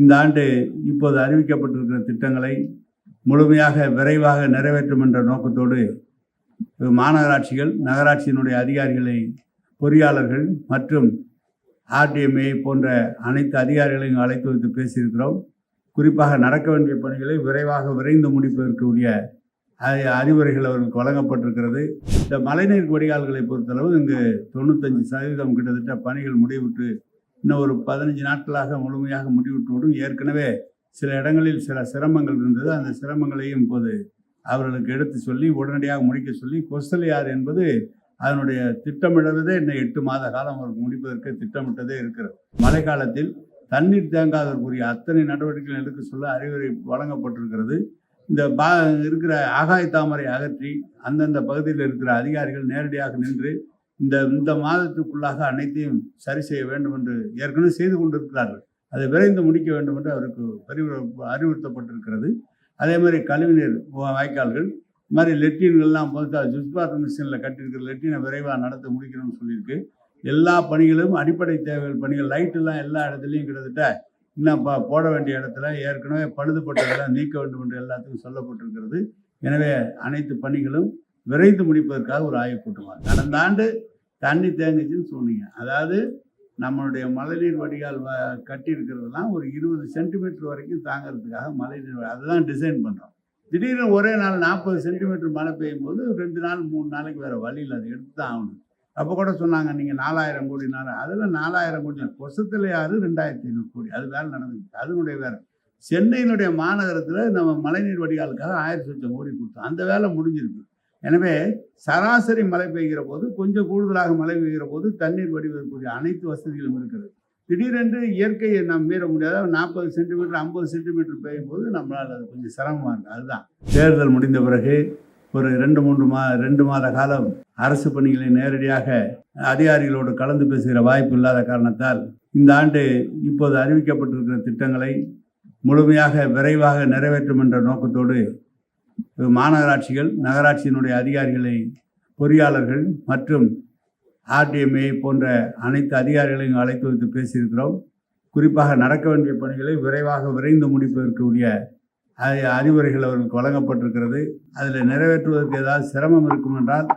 இந்த ஆண்டு இப்போது அறிவிக்கப்பட்டிருக்கிற திட்டங்களை முழுமையாக விரைவாக நிறைவேற்றும் என்ற நோக்கத்தோடு மாநகராட்சிகள் நகராட்சியினுடைய அதிகாரிகளை பொறியாளர்கள் மற்றும் ஆர்டிஎம்ஏ போன்ற அனைத்து அதிகாரிகளையும் அழைத்து வைத்து பேசியிருக்கிறோம். குறிப்பாக நடக்க வேண்டிய பணிகளை விரைவாக விரைந்து முடிப்பதற்குரிய அறிவுரைகள் அவர்களுக்கு வழங்கப்பட்டிருக்கிறது. இந்த மழைநீர் வடிகால்களை பொறுத்தளவு இங்கு தொண்ணூத்தஞ்சு சதவீதம் கிட்டத்தட்ட பணிகள் முடிவுற்று இன்னும் ஒரு பதினஞ்சு நாட்களாக முழுமையாக முடிவிட்டுவிடும் ஏற்கனவே சில இடங்களில் சில சிரமங்கள் இருந்தது. அந்த சிரமங்களையும் இப்போது அவர்களுக்கு எடுத்து சொல்லி உடனடியாக முடிக்க சொல்லி கொஸ்தலையார் என்பது அதனுடைய திட்டமிடுவதே இன்னும் எட்டு மாத காலம் அவருக்கு முடிப்பதற்கு திட்டமிட்டதே இருக்கிறது. மழை காலத்தில் தண்ணீர் தேங்காதற்குரிய அத்தனை நடவடிக்கைகள் எடுக்க சொல்ல அறிவுரை வழங்கப்பட்டிருக்கிறது. இந்த பா இருக்கிற ஆகாய தாமரை அகற்றி அந்தந்த பகுதியில் இருக்கிற அதிகாரிகள் நேரடியாக நின்று இந்த இந்த மாதத்துக்குள்ளாக அனைத்தையும் சரி செய்ய வேண்டும் என்று ஏற்கனவே செய்து கொண்டிருக்கிறார்கள். அதை விரைந்து முடிக்க வேண்டும் என்று அவருக்கு பரிவு அறிவுறுத்தப்பட்டிருக்கிறது. அதே மாதிரி கழிவுநீர் வாய்க்கால்கள் இது மாதிரி லெட்டின்கள்லாம் பொறுத்தா ஜுஸ்பாத் மிஷினில் கட்டியிருக்கிற லெட்டினை விரைவாக நடத்த முடிக்கணும்னு சொல்லியிருக்கு. எல்லா பணிகளும் அடிப்படை தேவைகள் பணிகள் லைட்டெல்லாம் எல்லா இடத்துலையும் கிட்டத்தட்ட இன்னும் ப போட வேண்டிய இடத்துல ஏற்கனவே பழுதுபட்டதெல்லாம் நீக்க வேண்டும் என்று எல்லாத்துக்கும் சொல்லப்பட்டிருக்கிறது. எனவே அனைத்து பணிகளும் விரைந்து முடிப்பதற்காக ஒரு ஆய்வு கூட்டமாக. கடந்த ஆண்டு தண்ணி தேங்குச்சுன்னு சொன்னீங்க. அதாவது நம்மளுடைய மழைநீர் வடிகால் வ கட்டி இருக்கிறதுலாம் ஒரு இருபது சென்டிமீட்டர் வரைக்கும் தாங்கிறதுக்காக மழைநீர் அதுதான் டிசைன் பண்ணுறோம் திடீர்னு ஒரே நாள் நாற்பது சென்டிமீட்டர் மழை பெய்யும் போது ரெண்டு நாள் மூணு நாளைக்கு வேறு வழி இல்லை. எடுத்து தான் ஆகணும். அப்போ கூட சொன்னாங்க நீங்கள் நாலாயிரம் கோடி நாள் அதில் நாலாயிரம் கோடி கொசத்தில் யாரு? ரெண்டாயிரத்தி ஐநூறு கோடி. அது வேலை நடந்துச்சு அதனுடைய வேறு. சென்னையினுடைய மாநகரத்தில் நம்ம மழைநீர் வடிகாலுக்காக ஆயிரத்தி லட்சம் கோடி கொடுத்தோம். அந்த வேலை முடிஞ்சிருக்கு. எனவே சராசரி மழை பெய்கிற போது கொஞ்சம் கூடுதலாக மழை பெய்கிற போது தண்ணீர் வடிவதற்குரிய அனைத்து வசதிகளும் இருக்கிறது. திடீரென்று இயற்கையை நாம் மீற முடியாத நாற்பது சென்டிமீட்டர் ஐம்பது சென்டிமீட்டர் பெய்யும் போது நம்மளால் அது கொஞ்சம் சிரமமாக இருக்குது அதுதான். தேர்தல் முடிந்த பிறகு ஒரு ரெண்டு மூன்று மா ரெண்டு மாத காலம் அரசு பணிகளை நேரடியாக அதிகாரிகளோடு கலந்து பேசுகிற வாய்ப்பு இல்லாத காரணத்தால் இந்த ஆண்டு இப்போது அறிவிக்கப்பட்டிருக்கிற திட்டங்களை முழுமையாக விரைவாக நிறைவேற்றும் என்ற நோக்கத்தோடு மாநகராட்சிகள் நகராட்சியினுடைய அதிகாரிகளை பொறியாளர்கள் மற்றும் ஆர்டிஎம்ஏ போன்ற அனைத்து அதிகாரிகளையும் அழைத்து வைத்து பேசியிருக்கிறோம். குறிப்பாக நடக்க வேண்டிய பணிகளை விரைவாக விரைந்து முடிப்பதற்குரிய அறிவுரைகள் அவர்களுக்கு வழங்கப்பட்டிருக்கிறது. அதில் நிறைவேற்றுவதற்கு ஏதாவது சிரமம் இருக்கும் என்றால்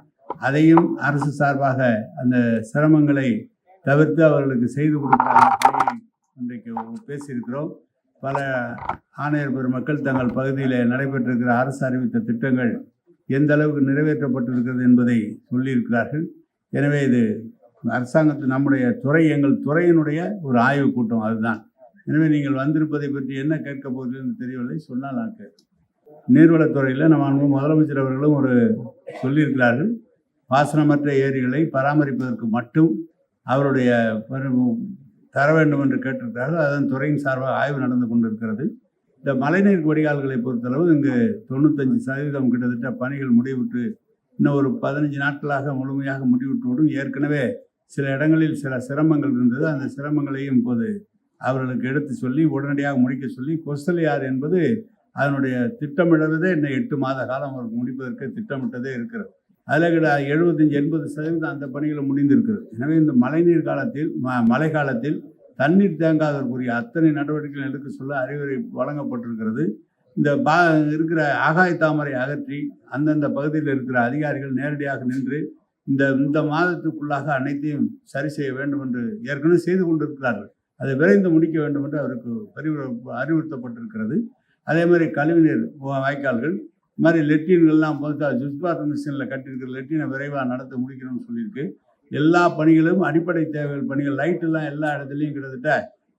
அதையும் அரசு சார்பாக அந்த சிரமங்களை தவிர்த்து அவர்களுக்கு செய்து கொடுக்கிற இன்றைக்கு பேசியிருக்கிறோம். பல ஆணையர் பெருமக்கள் தங்கள் பகுதியில் நடைபெற்றிருக்கிற அரசு அறிவித்த திட்டங்கள் எந்த அளவுக்கு நிறைவேற்றப்பட்டிருக்கிறது என்பதை சொல்லியிருக்கிறார்கள். எனவே இது அரசாங்கத்து நம்முடைய துறை எங்கள் துறையினுடைய ஒரு ஆய்வுக் கூட்டம் அதுதான். எனவே நீங்கள் வந்திருப்பதை பற்றி என்ன கேட்க போகிறீர்கள் தெரியவில்லை. சொன்னால் நான் கேட்கிறேன் நீர்வளத்துறையில் நம்ம அனுபவம் முதலமைச்சர் அவர்களும் ஒரு சொல்லியிருக்கிறார்கள். பாசனமற்ற ஏரிகளை பராமரிப்பதற்கு மட்டும் அவருடைய தர வேண்டும் என்று கேட்டிருக்கிறார்கள். அதன் துறையின் சார்பாக ஆய்வு நடந்து கொண்டிருக்கிறது. இந்த மழைநீர் வடிகால்களை பொறுத்தளவு இங்கு தொண்ணூத்தஞ்சு சதவீதம் கிட்டத்தட்ட பணிகள் முடிவுற்று இன்னும் ஒரு பதினஞ்சு நாட்களாக முழுமையாக முடிவுற்றோடும் ஏற்கனவே சில இடங்களில் சில சிரமங்கள் இருந்தது. அந்த சிரமங்களையும் இப்போது அவர்களுக்கு எடுத்து சொல்லி உடனடியாக முடிக்க சொல்லி கொஸ்தலையார் என்பது அதனுடைய திட்டமிடுவதே இன்னும் எட்டு மாத காலம் அவருக்கு முடிப்பதற்கு திட்டமிட்டதே இருக்கிறது. அதில் கிட எழுபத்தஞ்சி எண்பது சதவீதம் அந்த பணிகளை முடிந்திருக்கிறது. எனவே இந்த மழைநீர் காலத்தில் ம மழை காலத்தில் தண்ணீர் தேங்காதற்குரிய அத்தனை நடவடிக்கைகள் எடுக்க சொல்ல அறிவுரை வழங்கப்பட்டிருக்கிறது. இந்த பா இருக்கிற ஆகாய தாமரை அகற்றி அந்தந்த பகுதியில் இருக்கிற அதிகாரிகள் நேரடியாக நின்று இந்த இந்த மாதத்துக்குள்ளாக அனைத்தையும் சரி செய்ய வேண்டும் என்று ஏற்கனவே செய்து கொண்டிருக்கிறார்கள். அதை விரைந்து முடிக்க வேண்டும் என்று அவருக்கு பரிவு அறிவுறுத்தப்பட்டிருக்கிறது. அதே மாதிரி கழிவுநீர் வாய்க்கால்கள் இது மாதிரி லெட்டின்கள்லாம் பார்த்தா ஜுஸ்பாத் மிஷினில் கட்டியிருக்கிற லெட்டினை விரைவாக நடத்த முடிக்கணும்னு சொல்லியிருக்கு. எல்லா பணிகளும் அடிப்படை தேவைகள் பணிகள். லைட்டெல்லாம் எல்லா இடத்துலையும் கிட்டத்தட்ட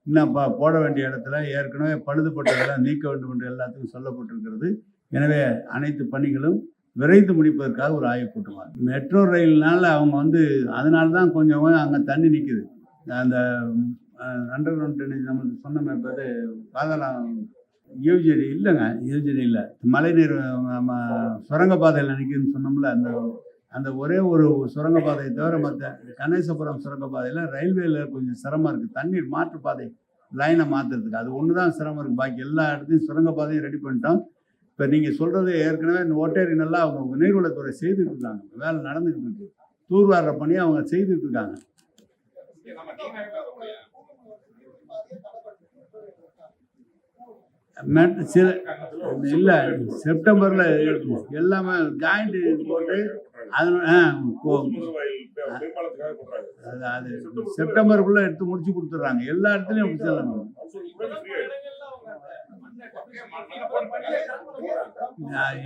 இன்னும் ப போட வேண்டிய இடத்துல ஏற்கனவே பழுதுபட்டதெல்லாம் நீக்க வேண்டும் என்று எல்லாத்துக்கும் சொல்லப்பட்டிருக்கிறது. எனவே அனைத்து பணிகளும் விரைந்து முடிப்பதற்காக ஒரு ஆய்வு கூட்டமாக மெட்ரோ ரயில்னால அவங்க வந்து அதனால தான் கொஞ்சம் அங்கே தண்ணி நிற்குது அந்த அண்டர் கிரவுண்ட் நம்ம சொன்னோமே பார்த்து பாதாளம் யூஜிடி இல்லைங்க யோஜனை இல்லை. மழைநீர் சுரங்கப்பாதையில் நிற்குதுன்னு சொன்னோம்ல அந்த அந்த ஒரே ஒரு சுரங்கப்பாதையை தவிர மற்ற கணேசபுரம் சுரங்கப்பாதையில் ரயில்வேல கொஞ்சம் சிரமம் இருக்குது தண்ணீர் மாற்றுப்பாதை லைனை மாற்றுறதுக்கு அது ஒன்று தான் சிரமம் இருக்குது பாக்கி எல்லா இடத்தையும் சுரங்கப்பாதையும் ரெடி பண்ணிட்டோம். இப்போ நீங்கள் சொல்கிறது ஏற்கனவே இந்த ஒட்டேரி நல்லா அவங்க நீர்வளத்துறை செய்துட்டு இருக்காங்க. வேலை நடந்துக்கிட்டு இருக்கு. தூர்வாடுற பணியை அவங்க செய்துட்டு இருக்காங்க. சில இல்லை செப்டம்பரில் எல்லாமே ஜாயிண்ட் போட்டு அது ஆ, அது அது செப்டம்பருக்குள்ளே எடுத்து முடிச்சு கொடுத்துட்றாங்க. எல்லா இடத்துலையும் அப்படி செல்லணும்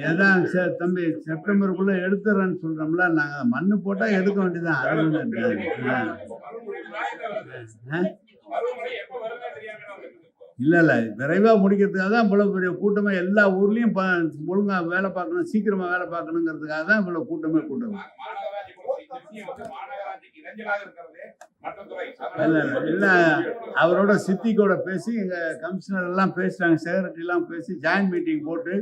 எதான் தம்பி செப்டம்பருக்குள்ளே எடுத்துறேன்னு சொல்கிறோம்ல நாங்கள் மண்ணு போட்டால் எடுக்க வேண்டியதான் அது இல்லை இல்லை. விரைவாக முடிக்கிறதுக்காக தான் இவ்வளோ பெரிய கூட்டமாக எல்லா ஊர்லேயும் ப ஒழுங்காக வேலை பார்க்கணும் சீக்கிரமாக வேலை பார்க்கணுங்கிறதுக்காக தான் இவ்வளோ கூட்டமே கூட்டம். இல்லை இல்லை. அவரோட சித்திக்கோட பேசி எங்கள் கமிஷனர் எல்லாம் பேசுகிறாங்க செக்ரட்டரி எல்லாம் பேசி ஜாயின்ட் மீட்டிங் போட்டு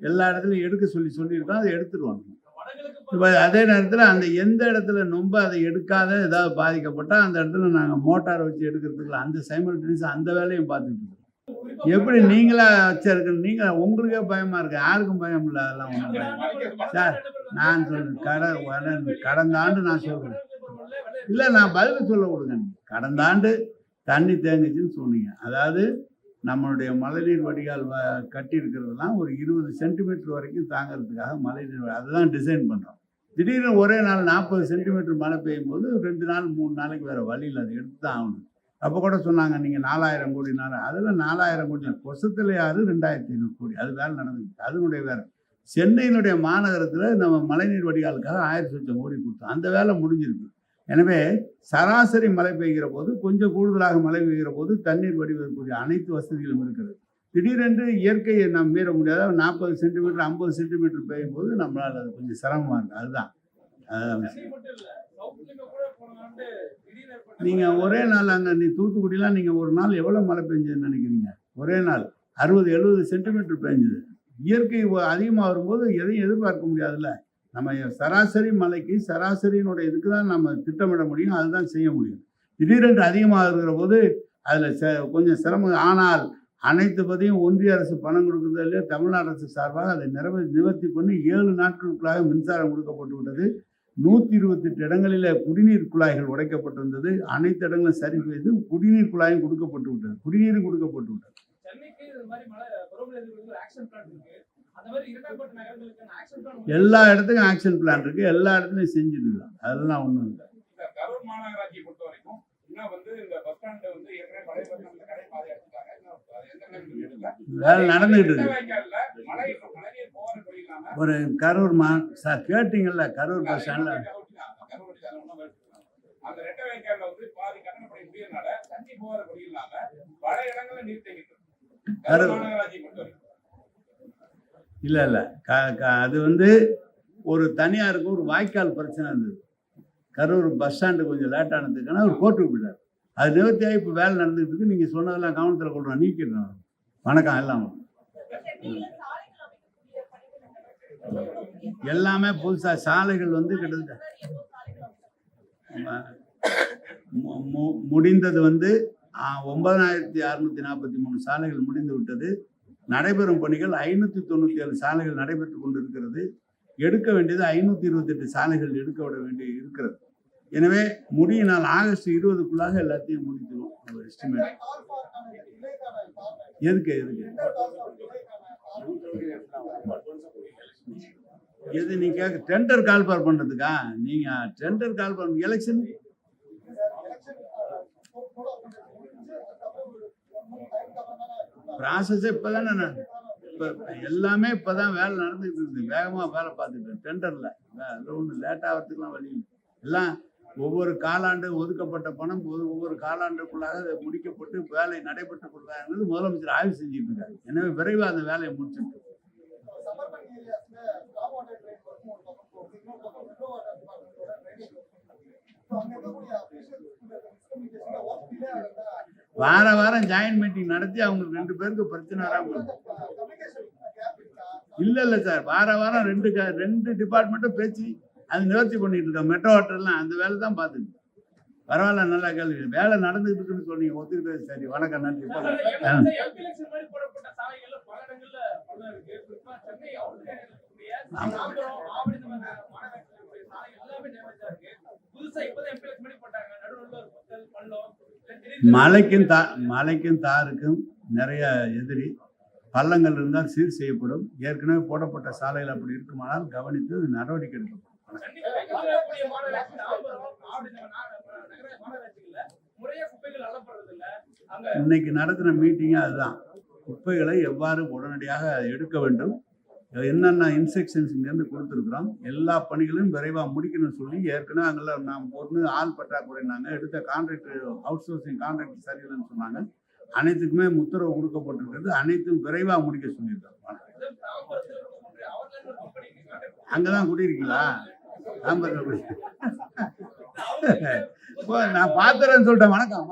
எல்லா இடத்துலையும் எடுக்க சொல்லி சொல்லியிருக்கோம் அதை எடுத்துருவாங்க இப்போ அதே நேரத்தில் அந்த எந்த இடத்துல நொம்ப அதை எடுக்காத ஏதாவது பாதிக்கப்பட்டால் அந்த இடத்துல நாங்கள் மோட்டார் வச்சு எடுக்கிறதுக்குள்ள அந்த சைமல்டேனியஸ் அந்த வேலையும் பார்த்துட்டு எப்படி நீங்களா வச்சிருக்க நீங்க உங்களுக்கே பயமா இருக்கு. யாருக்கும் பயம் இல்லை அதெல்லாம் ஒன்றும் சார் நான் சொல்றேன். கட வட- கடந்த ஆண்டு நான் சொல்றேன். இல்லை நான் பதில் சொல்ல விடுங்க கடந்த ஆண்டு தண்ணி தேங்குச்சுன்னு சொன்னீங்க. அதாவது நம்மளுடைய மழைநீர் வடிகால் வ கட்டி இருக்கிறதெல்லாம் ஒரு இருபது சென்டிமீட்டர் வரைக்கும் தாங்கிறதுக்காக மழைநீர் அதுதான் டிசைன் பண்ணுறோம் திடீர்னு ஒரே நாள் நாற்பது சென்டிமீட்டர் மழை பெய்யும் போது ரெண்டு நாள் மூணு நாளைக்கு வேறு வழியில் அதை எடுத்து தான் ஆகணும். அப்போ கூட சொன்னாங்க நீங்கள் நாலாயிரம் கோடி நாள் அதில் நாலாயிரம் கோடி கொசத்தில் யாரு? ரெண்டாயிரத்தி ஐநூறு கோடி. அது வேலை நடந்துச்சு அதனுடைய வேலை. சென்னையினுடைய மாநகரத்தில் நம்ம மழைநீர் வடிகாலுக்காக ஆயிரத்தி லட்சம் கோடி கொடுத்தோம். அந்த வேலை முடிஞ்சிருக்கு. எனவே சராசரி மழை பெய்கிற போது கொஞ்சம் கூடுதலாக மழை பெய்கிற போது தண்ணீர் வடிவதற்குரிய அனைத்து வசதிகளும் இருக்கிறது. திடீரென்று இயற்கையை நாம் மீற முடியாத நாற்பது சென்டிமீட்டர் ஐம்பது சென்டிமீட்டர் பெய்யும் போது நம்மளால் அது கொஞ்சம் சிரமமாக இருக்குது அதுதான். அதுதான் நீங்கள் ஒரே நாள் அங்கே நீ தூத்துக்குடிலாம் நீங்கள் ஒரு நாள் எவ்வளோ மழை பெஞ்சதுன்னு நினைக்கிறீங்க? ஒரே நாள். அறுபது எழுபது சென்டிமீட்டர் பெஞ்சது. இயற்கை அதிகமாக வரும்போது எதையும் எதிர்பார்க்க முடியாதுல்ல. நம்ம சராசரி மழைக்கு சராசரியினுடைய இதுக்கு தான் நம்ம திட்டமிட முடியும். அதுதான் செய்ய முடியும். திடீரென்று அதிகமாக இருக்கிற போது அதில் ச கொஞ்சம் சிரமம். ஆனால் அனைத்து பதியும் ஒன்றிய அரசு பணம் கொடுக்குறது இல்லையா தமிழ்நாடு அரசு சார்பாக அதை நிறைவே நிவர்த்தி பண்ணி ஏழு நாட்களுக்குள்ளாக மின்சாரம் கொடுக்கப்பட்டு விட்டது. நூற்றி இருபத்தெட்டு இடங்களில் குடிநீர் குழாய்கள் உடைக்கப்பட்டிருந்தது. அனைத்து இடங்களும் சரி செய்து குடிநீர் குழாயும் கொடுக்கப்பட்டு விட்டது. குடிநீரும் கொடுக்கப்பட்டு விட்டது. எல்லா இடத்துக்கும் ஆக்ஷன் பிளான் இருக்கு. எல்லா இடத்துலையும் செஞ்சுருக்கலாம் அதெல்லாம் ஒன்றும் இல்லை. வேலை நடந்துகிட்டு இருக்கு வாய்க்கால்ல மழை மழைநீர் போகிற வழி இல்லாம ஒரு கரூர் மா சார் கேட்டீங்கல்ல கரூர் பஸ் ஸ்டாண்டில் கரூர். அந்த ரெட்டை வந்து பாதி தண்ணி போகிற இல்லாம பல நீர் தேங்கிட்டு இல்லை இல்லை. க க அது வந்து ஒரு தனியாருக்கு ஒரு வாய்க்கால் பிரச்சனை இருந்தது. கரூர் பஸ் ஸ்டாண்டு கொஞ்சம் லேட் ஆனதுக்கான அவர் கோர்ட்டுக்கு போயிட்டார். அது நிவர்த்தியாகி இப்போ வேலை நடந்துட்டு இருக்கு. நீங்கள் சொன்னதெல்லாம் கவனத்தில் கொள்றோம். நீக்கிடுறோம். வணக்கம் எல்லாம். எல்லாமே புதுசாக சாலைகள் வந்து கிட்டத்தட்ட முடிந்தது வந்து ஒன்பதாயிரத்தி அறுநூத்தி நாற்பத்தி மூணு சாலைகள் முடிந்து விட்டது. நடைபெறும் பணிகள் ஐநூற்றி தொண்ணூற்றி ஏழு சாலைகள் நடைபெற்று கொண்டு இருக்கிறது எடுக்க வேண்டியது ஐநூற்றி இருபத்தெட்டு சாலைகள் எடுக்க விட வேண்டிய இருக்கிறது. எனவே முடியினால் நாள் ஆகஸ்ட் இருபதுக்குள்ளாக எல்லாத்தையும் முடிச்சிடும் ஒரு எஸ்டிமேட் எதுக்கு எதுக்கு? எது நீ கேட்க டெண்டர் கால்பார் பண்ணுறதுக்கா நீங்கள் டெண்டர் கால்பார் எலெக்ஷன் ப்ராசஸே இப்போ தானே நான் இப்போ எல்லாமே இப்போ தான் வேலை நடந்துகிட்டு இருக்குது. வேகமாக வேலை பார்த்துட்டு டெண்டரில் அதில் ஒன்றும் லேட் ஆகிறதுக்குலாம் வழி எல்லாம் ஒவ்வொரு காலாண்டு ஒதுக்கப்பட்ட பணம் ஒவ்வொரு ஒவ்வொரு காலாண்டுக்குள்ளாக முடிக்கப்பட்டு வேலை நடைபெற்றுக் கொள்வாங்கிறது முதலமைச்சர் ஆய்வு செஞ்சுட்டு இருக்காரு. எனவே விரைவாக அந்த வேலையை முடிச்சுட்டு வார வாரம் ஜாயின்ட் மீட்டிங் நடத்தி அவங்களுக்கு ரெண்டு பேருக்கு பிரச்சனை வராம. இல்ல இல்ல சார் வார வாரம் ரெண்டு ரெண்டு டிபார்ட்மெண்ட்டும் பேச்சு அது நிவர்த்தி பண்ணிட்டு இருக்கோம். மெட்ரோ வாட்டர்லாம் அந்த வேலை தான் பார்த்துட்டு பரவாயில்ல நல்லா கேள்வி. வேலை நடந்துகிட்டு இருக்குன்னு சொன்னீங்க. ஒத்துக்கிட்டது. சரி வணக்கம் நன்றி. போங்க. ஆ. எம்பி எலெக்ஷன் மாதிரி போடப்பட்ட சாலைகள்ல பல இடங்கள்ல பள்ளம் இருக்கு குறிப்பா சென்னை அவுட்லயே இருக்கக்கூடிய தாம்பரம் ஆவடி இந்த மாதிரி மாநகராட்சியில் இருக்கக்கூடிய சாலைகள் எல்லாமே டேமேஜா இருக்கு புதுசா இப்பதான் எம்பி எலெக்ஷன் மாதிரி போட்டாங்க நடுவில் ஒரு புத்தல் பள்ளம் இல்ல திடீர்னு மலைக்கும் தா மலைக்கும் தாருக்கும் நிறைய எதிரி பள்ளங்கள் இருந்தால் சீர் செய்யப்படும். ஏற்கனவே போடப்பட்ட சாலையில் அப்படி இருக்குமானால் கவனித்து நடவடிக்கை எடுக்கப்படும். இன்னைக்கு நடத்தின மீட்டிங்கே அதுதான். குப்பைகளை எவ்வாறு உடனடியாக எடுக்க வேண்டும்? என்னென்ன இன்ஸ்ட்ரக்ஷன்ஸ் இங்கேருந்து கொடுத்துருக்குறோம். எல்லா பணிகளையும் விரைவாக முடிக்கணும்னு சொல்லி ஏற்கனவே அங்கே நாம் ஒன்று ஆள் பற்றாக்குறைனாங்க. எடுத்த கான்ட்ராக்டர் அவுட் சோர்சிங் கான்ட்ராக்ட் சரியில்லைன்னு சொன்னாங்க. அனைத்துக்குமே உத்தரவு கொடுக்கப்பட்டிருக்கிறது. அனைத்தும் விரைவாக முடிக்க சொல்லியிருக்காங்க. அங்கே தான் குடியிருக்கீங்களா தாம்பரத்தில் குடி நான் பார்த்துறேன்னு சொல்லிட்டேன். வணக்கம்